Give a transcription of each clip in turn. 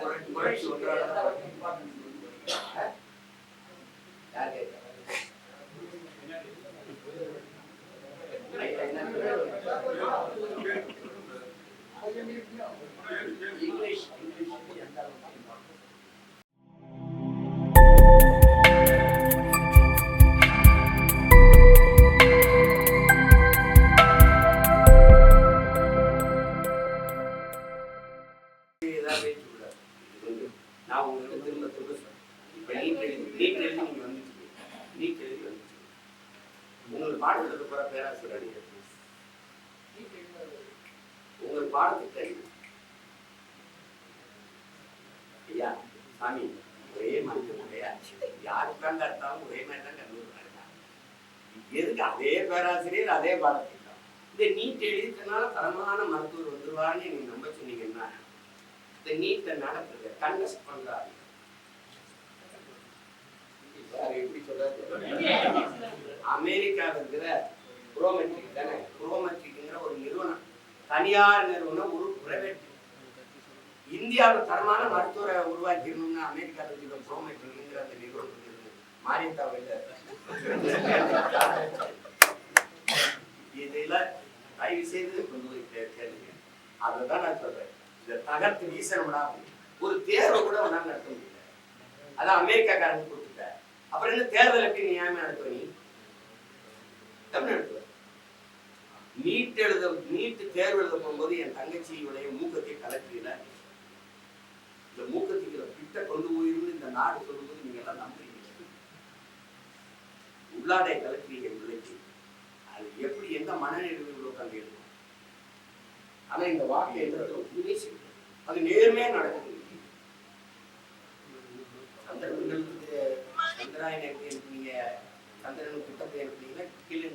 புரட்சி புரட்சி ஒன்றாக யார் கேட்கறா? நான் உங்களுக்கு திரும்ப திரும்ப சொல்றேன். இப்ப நீட் எழுதி நீட் எழுதி நீங்க வந்துட்டீங்க. நீட் எழுதி வந்துட்டீங்க. உங்களுக்கு பாடத்துக்கு எடுக்க போற பேராசிரியர் அடிங்க. உங்களுக்கு பாடத்துக்கு என்ன? ஐயா சாமி ஒரே மாதிரி முறையா யாருக்கு தான் எடுத்தாலும் ஒரே மாதிரி தான் கல்லூரி எதுக்கு அதே பேராசிரியர் அதே பாடத்துக்கு இந்த நீட் எழுதினால தரமான மருத்துவர் வந்துருவான்னு நீங்க நம்ப சொன்னீங்கன்னா இந்த நீட்டை நடத்துது கண்டஸ்ட் பண்றாரு அமெரிக்காவில் இருக்கிற புரோமெட்ரிக் தானே? புரோமெட்ரிக்ங்கிற ஒரு நிறுவனம். தனியார் நிறுவனம் ஒரு பிரைவேட் இந்தியாவில் தரமான மருத்துவரை உருவாக்கிடணும்னு அமெரிக்காவில் இருக்கிற புரோமெட்ரிக்ங்கிற அந்த நிறுவனம் இருக்கு மாரியத்தாவில் இதுல தயவு செய்து கேளுங்க. அதை தான் நான் சொல்றேன். இந்த தகர்த்து வீசணும்னா ஒரு தேர்வை கூட உன்னால நடத்த முடியல. அதான் அமெரிக்காக்காரங்க கொடுத்துட்ட அப்புறம் என்ன தேர்தல் எப்படி நியாயமா நடத்துவ நீ? தமிழ் நடத்துவ. நீட் எழுத நீட்டு தேர்வு எழுத போகும்போது என் தங்கச்சியுடைய மூக்கத்தை கலக்கிறீல இந்த மூக்கத்திக்கிற பிட்ட கொண்டு போயிருந்து இந்த நாடு சொல்லும்போது நீங்க எல்லாம் நம்புறீங்க. உள்ளாடை கலக்கிறீங்க பிள்ளைக்கு அது எப்படி எந்த மனநிலையில் உட்காந்து இருக்கும் ஆனா இந்த வாழ்க்கை எதிர்த்து உண்மையே செய்யும். அது நேர்மையா நடக்குது. சந்திரனுக்கு சந்திராயனை எப்படி அனுப்புனீங்க சந்திரன் குட்டத்தை அனுப்புனீங்கன்னா கீழே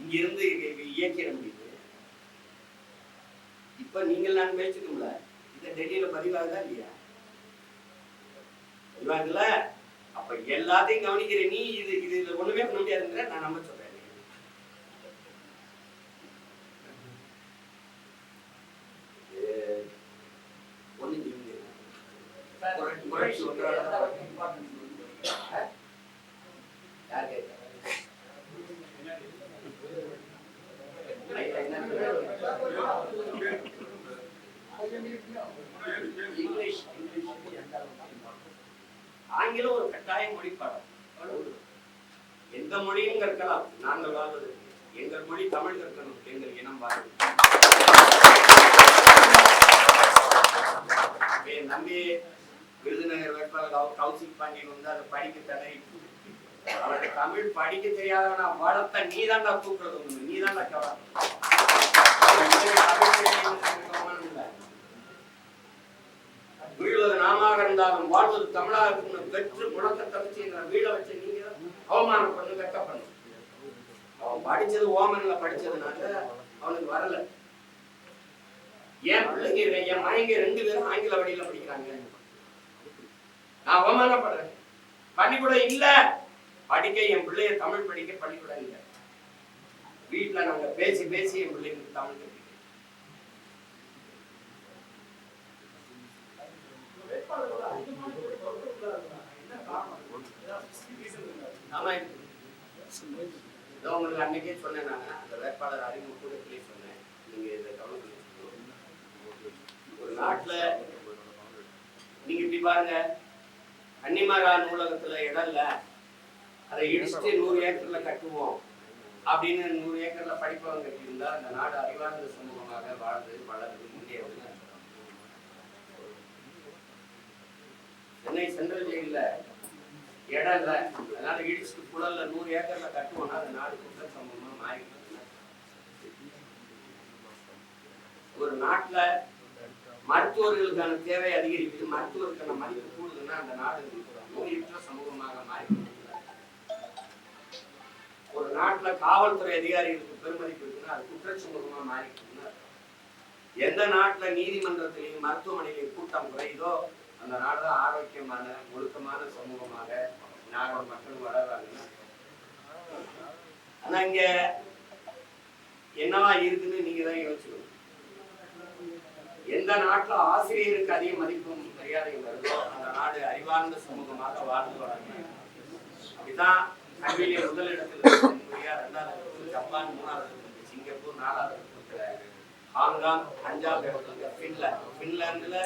இங்க இருந்து இயக்கிட முடியுது இப்ப நீங்கள் நான் பேசிக்கோம்ல இந்த டெல்லியில பதிவாகுதா இல்லையா? பதிவாகுதுல அப்ப எல்லாத்தையும் கவனிக்கிற நீ இது இது ஒண்ணுமே பண்ண முடியாதுங்கிற நான் நம்ப சொல்றேன் இது ஒண்ணும் செய்ய முடியாது. புரட்சி- புரட்சி ஒன்றாக யார் கேட்கறா? ஐயா, என்ன இங்கிலீஷ் ஆங்கிலம் ஒரு கட்டாய மொழி பாடம் எந்த மொழியும் கற்கலாம். நாங்கள் வாழ்வது எங்கள் மொழி தமிழ் கற்கணும். எங்கள் இனம் வாழ்வது. நம்பி விருதுநகர் வேட்பாளர் கௌசிக் பாண்டியன் வந்து அதை படிக்க தடை அவருக்கு தமிழ் படிக்க தெரியாதவனா வளர்த்த நீ தான்டா தூக்குறது நீ தான்டா கவலை. வீழ்வது நாமாக இருந்தாலும் வாழ்வது தமிழாக இருக்கணும் பெற்று முழக்கத்தை வச்சு எங்களை வீழ வச்சு நீங்க அவமானம் பண்ணு வெக்க பண்ணு. அவன் படிச்சது ஓமன்ல படிச்சதுனால அவனுக்கு வரல. என் பிள்ளைங்க என் மயங்க ரெண்டு பேரும் ஆங்கில வழியில படிக்கிறாங்க? நான் அவமானப்படுறேன். பள்ளிக்கூடம் இல்லை. படிக்க என் பிள்ளைய தமிழ் படிக்க பள்ளிக்கூடம் இல்லை. வீட்டுல நாங்கள் பேசி பேசி என் பிள்ளைங்களுக்கு தமிழ் கற்பிக்கிறோம் ஆமா இருக்கு. இதோ உங்களுக்கு அன்னைக்கே சொன்னேன் நான். அந்த வேட்பாளர் அறிமுகத்திலே சொன்னேன். நீங்க இதை கவனம் ஒரு நாட்டில் நீங்க இப்படி பாருங்க. கன்னிமாரா நூலகத்துல இடம் இல்ல அதை இடிச்சுட்டு நூறு ஏக்கர்ல கட்டுவோம் அப்படின்னு நூறு ஏக்கர்ல படிப்பவங்க கட்டியிருந்தா அந்த நாடு அறிவார்ந்த சமூகமாக வாழ்ந்து வளர்ந்து முன்னேறும் சென்னை சென்ட்ரல் ஜெயில இடம் இல்ல அதனால இடிச்சுட்டு புழல்ல நூறு ஏக்கர்ல கட்டுவோம்னா அந்த நாடு குற்ற சமூகமா மாறிட்டு ஒரு நாட்டுல மருத்துவர்களுக்கான தேவை அதிகரிக்குது. மருத்துவருக்கான மதிப்பு கூடுதுன்னா அந்த நாடு நோயற்ற சமூகமாக மாறி ஒரு நாட்டுல காவல்துறை அதிகாரிகளுக்கு பெருமதிப்பு இருக்குன்னா அது குற்ற சமூகமா மாறிக்குதுன்னா எந்த நாட்டுல நீதிமன்றத்திலையும் மருத்துவமனையிலையும் கூட்டம் குறையுதோ அந்த நாடு தான் ஆரோக்கியமான ஒழுக்கமான சமூகமாக நாடு மக்கள் வளர்றாங்கன்னா ஆனா இங்க என்னவா இருக்குன்னு நீங்க தான் யோசிக்கணும். எந்த நாட்டுல ஆசிரியருக்கு அதிக மதிப்பும் மரியாதையும் வருதோ அந்த நாடு அறிவார்ந்த சமூகமாக வாழ்ந்து வராங்க அப்படிதான் கல்வியிலே முதலிடத்தில் இருக்கும் கொரியா ரெண்டாவது ஜப்பான் மூணாவது இருக்கும் சிங்கப்பூர் நாலாவது இருக்கும் ஹாங்காங் பஞ்சாப் பின்லாந்து பின்லாந்துல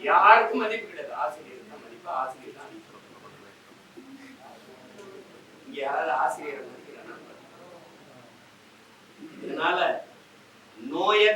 யாருக்கும் மதிப்பு கிடையாது. ஆசிரியருக்கு தான் மதிப்பு. ஆசிரியர் தான் இங்க யாராவது ஆசிரியர் மதிக்கிறாங்க இதனால நோயை